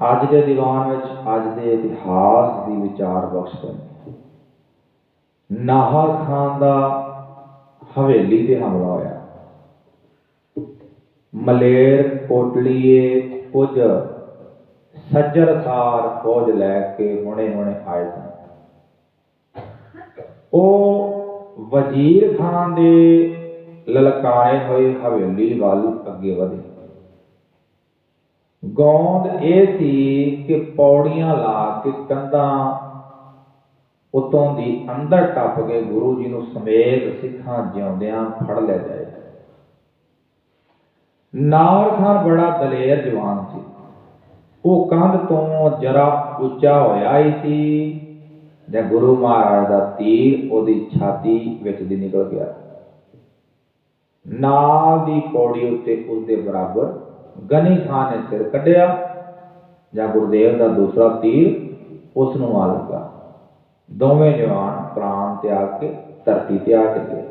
ਅੱਜ ਦੇ ਦੀਵਾਨ ਵਿੱਚ, ਅੱਜ ਦੇ ਇਤਿਹਾਸ ਦੀ ਵਿਚਾਰ ਬਖਸ਼ ਨੇ ਨਾਹਰ ਖਾਨ ਦਾ ਹਵੇਲੀ ਤੇ ਹਮਲਾ ਹੋਇਆ। ਮਲੇਰ ਕੋਟਲੀਏ ਕੁਝ ਸੱਜਰਸਾਰ ਫੌਜ ਲੈ ਕੇ ਹੁਣੇ ਹੁਣੇ ਆਏ ਸਨ। ਉਹ ਵਜ਼ੀਰ ਖਾਨ ਦੇ ਲਲਕਾਰੇ ਹੋਏ ਹਵੇਲੀ ਵੱਲ ਅੱਗੇ ਵਧੇ। ਗੋਂਦ ਇਹ ਸੀ ਕਿ ਪੌੜੀਆਂ ਲਾ ਕੇ ਕੰਧਾਂ ਉਤੋਂ ਦੀ ਅੰਦਰ ਟੱਪ ਕੇ ਗੁਰੂ ਜੀ ਨੂੰ ਸਮੇਤ ਸਿੱਖਾਂ ਜਿਉਂਦਿਆਂ ਫੜ ਲੈ ਜਾਏ। ਨਾਰ ਖਾਨ ਬੜਾ ਦਲੇਰ ਜਵਾਨ ਸੀ। ਉਹ ਕੰਧ ਤੋਂ ਜਰਾ ਉੱਚਾ ਹੋਇਆ ਹੀ ਸੀ ਤੇ ਗੁਰੂ ਮਹਾਰਾਜ ਦਾ ਤੀਰ ਉਹਦੀ ਛਾਤੀ ਵਿੱਚ ਦੀ ਨਿਕਲ ਗਿਆ। ਨਾਲ ਦੀ ਪੌੜੀ ਉੱਤੇ ਉਸਦੇ ਬਰਾਬਰ ਗਨੀ ਖਾਨ ਨੇ ਸਿਰ ਕੱਢਿਆ ਜਾਂ ਗੁਰਦੇਵ ਦਾ ਦੂਸਰਾ ਤੀਰ ਉਸ ਨੂੰ ਆ ਲੱਗਾ। ਦੋਵੇਂ ਜਵਾਨ ਪ੍ਰਾਣ ਤਿਆਗ ਕੇ, ਧਰਤੀ ਤੇ ਆ ਡਿੱਗੇ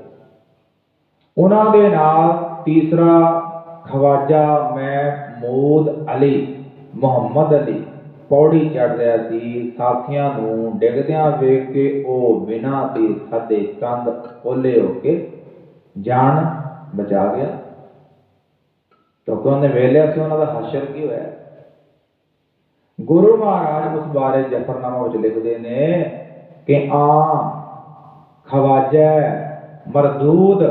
ਉਹਨਾਂ ਦੇ ਨਾਲ ਤੀਸਰਾ ਖਵਾਜਾ ਮੈਂ ਮੋਦ ਅਲੀ, ਮੁਹੰਮਦ ਅਲੀ ਪੌੜੀ ਚੜ ਰਿਹਾ ਸੀ। ਸਾਥੀਆਂ ਨੂੰ ਡਿੱਗਦਿਆਂ ਵੇਖ ਕੇ ਉਹ ਬਿਨਾਂ ਤੀਰ ਖਾਦੇ ਕੰਧ ਓਲੇ ਹੋ ਕੇ ਜਾਨ ਬਚਾ ਗਿਆ। ਕਿਉਂਕਿ ਉਹਨੇ ਵੇਲਿਆ ਸੀ, ਉਹਨਾਂ ਦਾ ਹਸ਼ਰ ਕੀ ਹੋਇਆ? ਗੁਰੂ ਮਹਾਰਾਜ ਉਸ ਬਾਰੇ ਜਫਰਨਾਮਾ ਵਿੱਚ ਲਿਖਦੇ ਨੇ ਕਿ ਆ ਖਵਾਜਾ, ਮਰਦੂਦ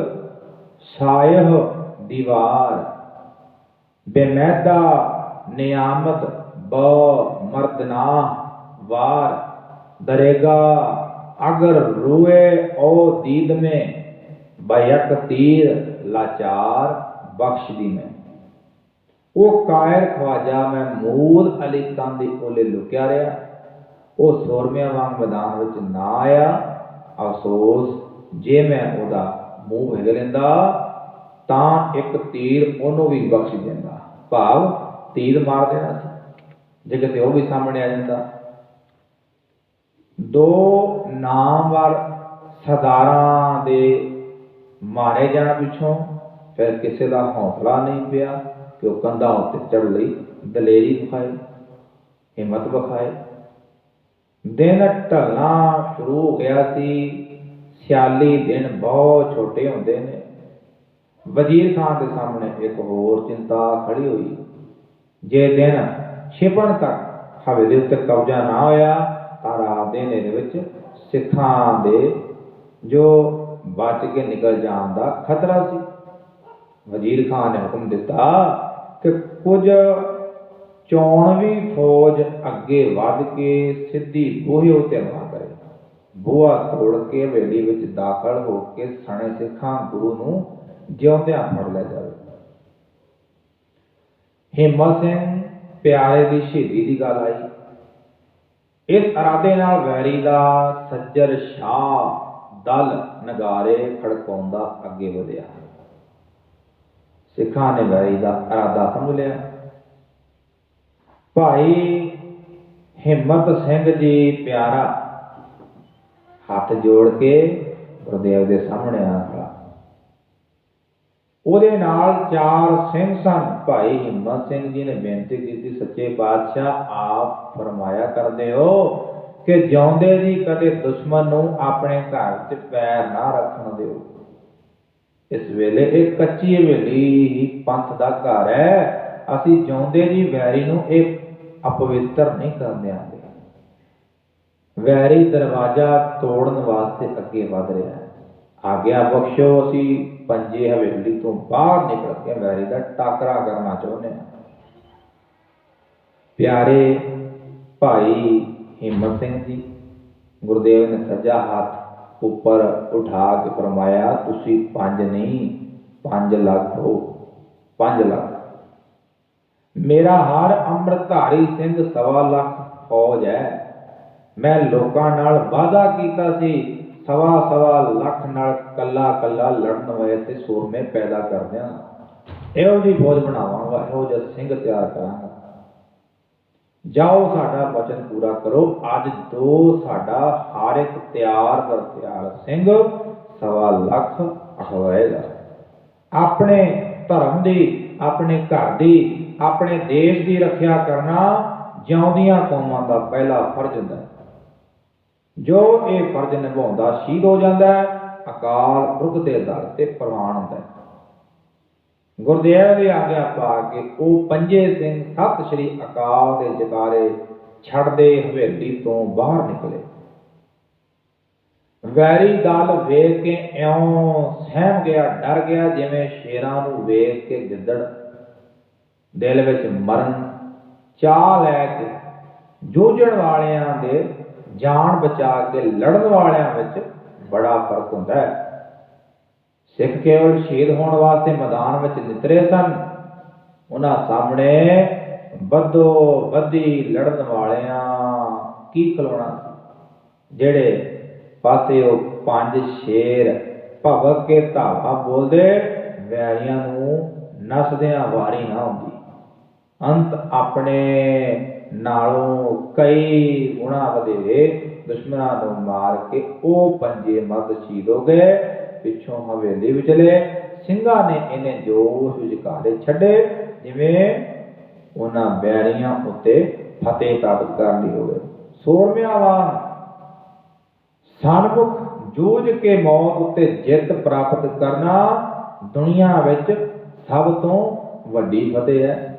ਸਾਇਹ ਦੀਵਾਰ ਬੇਮੈਦਾ ਨਿਆਮਤ, ਬ, ਮਰਦਨਾ, ਵਾਰ, ਦਰੇਗਾ, ਅਗਰ, ਰੂਏ, ਓ ਦੀਦ में ਬਯਕ, ਤੀਰ, ਲਾਚਾਰ, ਬਖਸ਼ ਦੀ ਮੈਂ ਉਹ ਕਾਇਰ ਖਵਾਜਾ ਮਹਿਮੂਦ ਅਲੀ ਕੰਨ ਦੇ ਕੋਲੇ ਲੁਕਿਆ ਰਿਹਾ। ਉਹ ਸੋਰਮਿਆਂ ਵਾਂਗ ਮੈਦਾਨ ਵਿੱਚ ਨਾ ਆਇਆ। ਅਫਸੋਸ, ਜੇ ਮੈਂ ਉਹਦਾ ਮੂੰਹ ਵੇਖ ਲੈਂਦਾ, ਤਾਂ ਇੱਕ ਤੀਰ ਉਹਨੂੰ ਵੀ ਬਖਸ਼ ਦਿੰਦਾ। ਭਾਵ ਤੀਰ ਮਾਰ ਦੇਣਾ ਸੀ। ਜੇ ਕਿਤੇ ਉਹ ਵੀ ਸਾਹਮਣੇ ਆ ਜਾਂਦਾ। ਦੋ ਨਾਮਵਰ ਸਰਦਾਰਾਂ ਦੇ ਮਾਰੇ ਜਾਣ ਪਿੱਛੋਂ ਫਿਰ ਕਿਸੇ ਦਾ ਹੌਸਲਾ ਨਹੀਂ ਪਿਆ। ਕਿ ਉਹ ਕੰਧਾਂ ਉੱਤੇ ਚੜ ਲਈ, ਦਲੇਰੀ ਵਿਖਾਏ ਹਿੰਮਤ ਵਿਖਾਏ ਦਿਨ ਢਲਣਾ ਸ਼ੁਰੂ ਹੋ ਗਿਆ ਸੀ। ਸਿਆਲੀ ਦਿਨ ਬਹੁਤ ਛੋਟੇ ਹੁੰਦੇ ਨੇ। ਵਜ਼ੀਰ ਖਾਨ ਦੇ ਸਾਹਮਣੇ ਇੱਕ ਹੋਰ ਚਿੰਤਾ ਖੜੀ ਹੋਈ। ਜੇ ਦਿਨ ਛਿਪਣ ਤੱਕ ਦੇ ਉੱਤੇ ਕਬਜ਼ਾ ਨਾ ਹੋਇਆ, ਤਾਂ ਰਾਤ ਦੇ ਹਨੇਰੇ ਵਿੱਚ ਸਿੱਖਾਂ ਦੇ ਜੋ ਬਚ ਕੇ ਨਿਕਲ ਜਾਣ ਦਾ ਖਤਰਾ ਸੀ। ਵਜ਼ੀਰ ਖਾਨ ਨੇ ਹੁਕਮ ਦਿੱਤਾ ਕਿ ਕੁਝ ਚੋਣਵੀਂ ਫੌਜ ਅੱਗੇ ਵੱਧ ਕੇ ਸਿੱਧੀ ਬੂਹੇ ਉੱਤੇ ਹਮਲਾ ਕਰੇ। ਬੂਹਾ ਤੋੜ ਕੇ ਹਵੇਲੀ ਵਿੱਚ ਦਾਖਲ ਹੋ ਕੇ ਸਣੇ ਸਿੱਖਾਂ ਗੁਰੂ ਨੂੰ ਜਿਉਂਦਿਆਂ ਫੜ ਲੈ ਜਾਵੇ। ਹਿੰਮਤ ਸਿੰਘ ਪਿਆਰੇ ਦੀ ਸ਼ਹੀਦੀ ਦੀ ਗੱਲ ਆਈ। ਇਸ ਇਰਾਦੇ ਨਾਲ ਵੈਰੀ ਦਾ ਸੱਜਰ ਸ਼ਾਹ ਦਲ ਨਗਾਰੇ ਖੜਕਾਉਂਦਾ ਅੱਗੇ ਵਧਿਆ। ਸਿੱਖਾਂ ਨੇ ਵੈਰੀ ਦਾ ਇਰਾਦਾ ਸਮਝ ਲਿਆ। ਭਾਈ ਹਿੰਮਤ ਸਿੰਘ ਜੀ ਪਿਆਰਾ, ਹੱਥ ਜੋੜ ਕੇ ਗੁਰਦੇਵ ਦੇ ਸਾਹਮਣੇ ਆ ਖੜਾ। ਉਹਦੇ ਨਾਲ ਚਾਰ ਸਿੰਘ ਸਨ। ਭਾਈ ਹਿੰਮਤ ਸਿੰਘ ਜੀ ਨੇ ਬੇਨਤੀ ਕੀਤੀ, ਸੱਚੇ ਪਾਤਸ਼ਾਹ, ਆਪ ਫਰਮਾਇਆ ਕਰਦੇ ਹੋ ਕਿ ਜਿਉਂਦੇ ਜੀ ਕਦੇ ਦੁਸ਼ਮਣ ਨੂੰ ਆਪਣੇ ਘਰ 'ਚ ਪੈਰ ਨਾ ਰੱਖਣ ਦਿਓ। ਇਸ ਵੇਲੇ ਇਹ ਕੱਚੀ ਹਵੇਲੀ ਹੀ ਪੰਥ ਦਾ ਘਰ ਹੈ। ਅਸੀਂ ਜਿਉਂਦੇ ਜੀ ਵੈਰੀ ਨੂੰ ਇਹ ਅਪਵਿੱਤਰ ਨਹੀਂ ਕਰਨ ਦਿਆਂਗੇ। ਵੈਰੀ ਦਰਵਾਜ਼ਾ ਤੋੜਨ ਵਾਸਤੇ ਅੱਗੇ ਵਧ ਰਿਹਾ ਹੈ। ਆਗਿਆ ਬਖਸ਼ੋ, ਅਸੀਂ ਪੰਜੇ ਹਵੇਲੀ ਤੋਂ ਬਾਹਰ ਨਿਕਲ ਕੇ ਵੈਰੀ ਦਾ ਟਾਕਰਾ ਕਰਨਾ ਚਾਹੁੰਦੇ ਹਾਂ। ਪਿਆਰੇ ਭਾਈ ਹਿੰਮਤ ਸਿੰਘ ਜੀ, ਗੁਰਦੇਵ ਨੇ ਸੱਜਾ ਹੱਥ ਉੱਪਰ ਉਠਾ ਕੇ ਫਰਮਾਇਆ, ਤੁਸੀਂ ਪੰਜ ਨਹੀਂ, ਪੰਜ ਲੱਖ ਹੋ, ਪੰਜ ਲੱਖ। ਮੇਰਾ ਹਰ ਅੰਮ੍ਰਿਤਧਾਰੀ ਸਿੰਘ ਸਵਾ ਲੱਖ ਫੌਜ ਹੈ। ਮੈਂ ਲੋਕਾਂ ਨਾਲ ਵਾਅਦਾ ਕੀਤਾ ਸੀ, ਸਵਾ ਸਵਾ ਲੱਖ ਨਾਲ ਕੱਲਾ ਕੱਲਾ ਲੜਨ ਵਾਲੇ ਤੇ ਸੂਰਮੇ ਪੈਦਾ ਕਰਦਿਆਂ। ਇਹੋ ਜਿਹੀ ਫੌਜ ਬਣਾਵਾਂਗਾ, ਇਹੋ ਜਿਹਾ ਸਿੰਘ ਤਿਆਰ ਕਰਾਂਗਾ। ਜਾਓ ਸਾਡਾ ਵਚਨ ਪੂਰਾ ਕਰੋ। ਅੱਜ ਦੋ ਸਾਡਾ ਹਰ ਇੱਕ ਤਿਆਰ ਕਰ ਤਿਆਰ ਸਿੰਘ ਸਵਾ ਲੱਖ ਹੋਏਗਾ ਆਪਣੇ ਧਰਮ ਦੀ, ਆਪਣੇ ਘਰ ਦੀ, ਆਪਣੇ ਦੇਸ਼ ਦੀ ਰੱਖਿਆ ਕਰਨਾ ਜਿਉਂਦੀਆਂ ਕੌਮਾਂ ਦਾ ਪਹਿਲਾ ਫਰਜ਼ ਹੁੰਦਾ ਹੈ। ਜੋ ਇਹ ਫਰਜ਼ ਨਿਭਾਉਂਦਾ ਸ਼ਹੀਦ ਹੋ ਜਾਂਦਾ ਹੈ, ਅਕਾਲ ਪੁਰਖ ਦੇ ਦਰ ਤੇ ਪ੍ਰਵਾਨ ਹੁੰਦਾ ਹੈ। ਗੁਰਦੇਵ ਦੀ ਆਗਿਆ ਪਾ ਕੇ ਉਹ ਪੰਜੇ ਸਿੰਘ ਸਤਿ ਸ੍ਰੀ ਅਕਾਲ ਦੇ ਜਕਾਰੇ ਛੱਡਦੇ ਹਵੇਲੀ ਤੋਂ ਬਾਹਰ ਨਿਕਲੇ। ਵੈਰੀ ਦਲ ਵੇਖ ਕੇ ਇਉਂ ਸਹਿਮ ਗਿਆ, ਡਰ ਗਿਆ ਜਿਵੇਂ ਸ਼ੇਰਾਂ ਨੂੰ ਵੇਖ ਕੇ ਗਿੱਦੜ ਦਿਲ ਵਿੱਚ ਮਰਨ। ਚਾਹ ਲੈ ਕੇ ਜੂਝਣ ਵਾਲਿਆਂ ਦੇ ਜਾਨ ਬਚਾ ਕੇ ਲੜਨ ਵਾਲਿਆਂ ਵਿੱਚ ਬੜਾ ਫ਼ਰਕ ਹੁੰਦਾ ਹੈ। ਸਿੱਖ ਕੇਵਲ ਸ਼ਹੀਦ ਹੋਣ ਵਾਸਤੇ ਮੈਦਾਨ ਵਿੱਚ ਨਿਤਰੇ ਸਨ। ਉਹਨਾਂ ਸਾਹਮਣੇ ਬੱਦੋ ਬੱਦੀ ਲੜਨ ਵਾਲਿਆਂ ਕੀ ਖਲੋਣਾ ਸੀ? ਜਿਹੜੇ ਪਾਸੇ ਉਹ ਪੰਜ ਸ਼ੇਰ ਭਗਤ ਕੇ ਧਾਵਾ ਬੋਲਦੇ, ਵੈਰੀਆਂ ਨੂੰ ਨਸਦਿਆਂ ਵਾਰੀ ਨਾ ਹੁੰਦੀ ਅੰਤ ਆਪਣੇ ਨਾਲੋਂ ਕਈ ਗੁਣਾ ਵਧੇਰੇ ਦੁਸ਼ਮਣਾਂ ਨੂੰ ਮਾਰ ਕੇ ਉਹ ਪੰਜੇ ਮਰਦ ਸ਼ਹੀਦ ਹੋ ਗਏ। ਪਿੱਛੋਂ ਹਵੇਲੀ ਵਿਚਲੇ ਸਿੰਘਾਂ ਨੇ ਇਹਨੇ ਜੋਸ਼ ਵਿਚਕਾਰੇ ਛੱਡੇ, ਜਿਵੇਂ ਉਹਨਾਂ ਬੈਰੀਆਂ ਉੱਤੇ ਫਤਿਹ ਪ੍ਰਾਪਤ ਕਰ ਲਈ ਹੋਵੇ। ਸੋਰਮਿਆਂ ਵਾਂਗ ਸਨਮੁਖ ਜੂਝ ਕੇ ਮੌਤ ਉੱਤੇ ਜਿੱਤ ਪ੍ਰਾਪਤ ਕਰਨਾ ਦੁਨੀਆ ਵਿੱਚ ਸਭ ਤੋਂ ਵੱਡੀ ਫਤਿਹ ਹੈ।